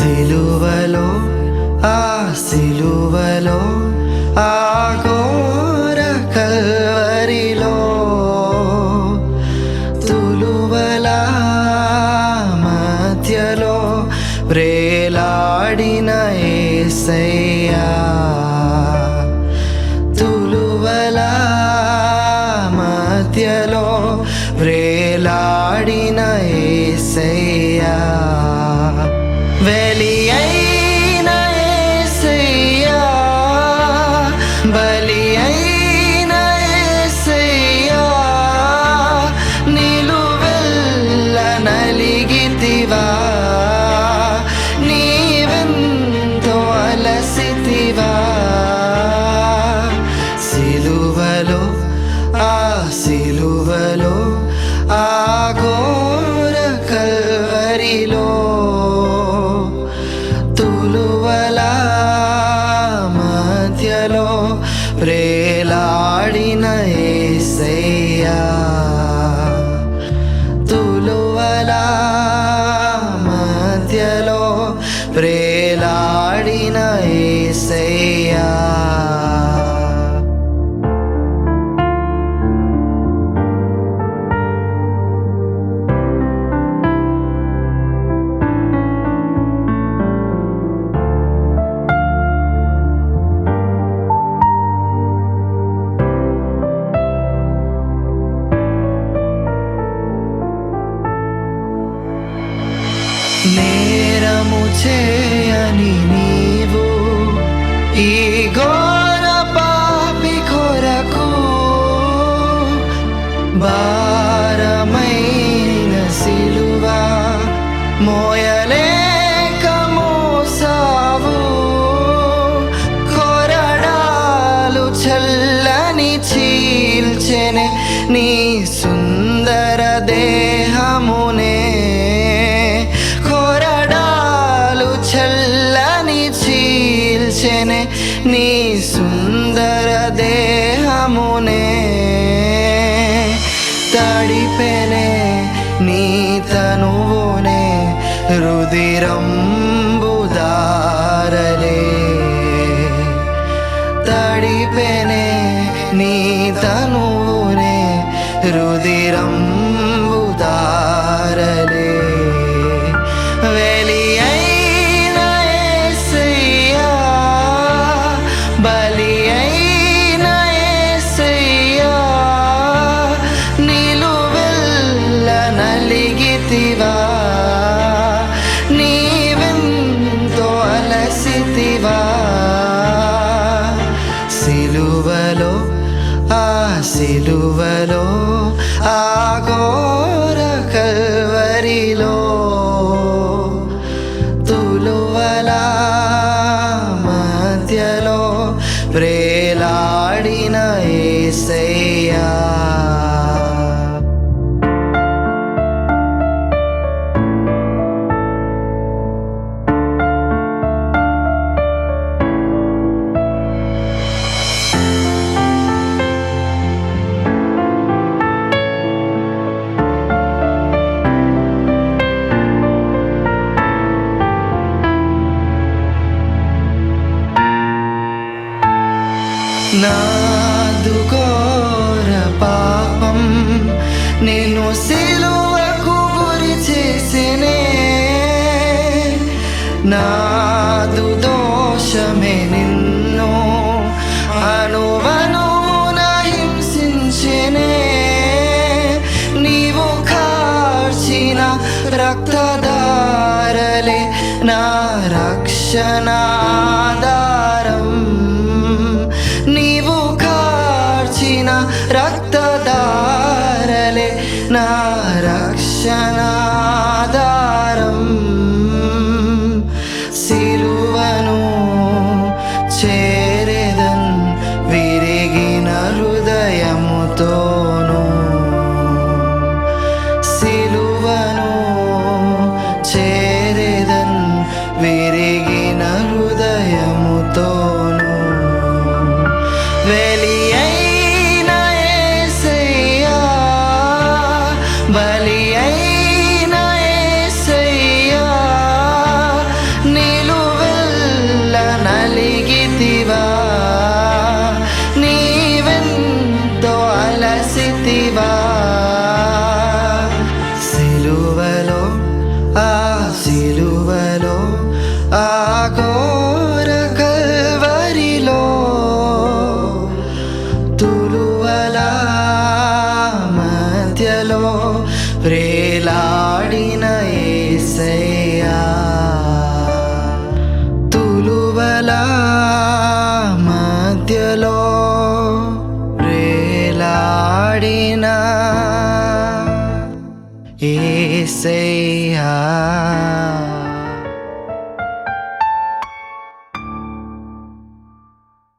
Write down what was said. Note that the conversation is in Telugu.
సిలువలో ఆ సిలువలో ఘోర కల్వరిలో తులువల మధ్యలో ప్రేలాడిన ఏసయ్యా. తులువల మధ్యలో ప్రేలా బలి అయిన నిలువెల్ల నలిగితివా నీవెంతో అలసితివా. సిలువలో ఆ సిలువలో ఆ ఘోర కల్వరిలో నేరము చేయని నీవు ఈ ఘోర పాపి కొరకు భారమైన సిలువా మోయలేక మోసావు. కొరడాలు చల్లని చీల్చెనే నీ సుందర దేహమునే సుందర దేహమునే తడిపెనే నీ తనువునే రుదిరంబుదారలే తడిపెనే నీ తనువునే రుదిరంబుదారలే నలిగితివా నీవెంతో అలసితివా? సిలువలో ఆ సిలువలో ఆ ఘోర కల్వరిలో తులువల మధ్యలో ప్రేలాడిన నేను సిలువకు గురి చేసినే. నాదు దోషమే నిన్ను అనువను హింసించినే. నీవు కార్చిన రక్తదారలే నా రక్షణ రక్షణాధారం సిలువను చేరేదన్ విరిగిన హృదయముతోను. సిలువను చేరేదన్ విరిగిన హృదయముతోను. వెలియై ఏసయ్యా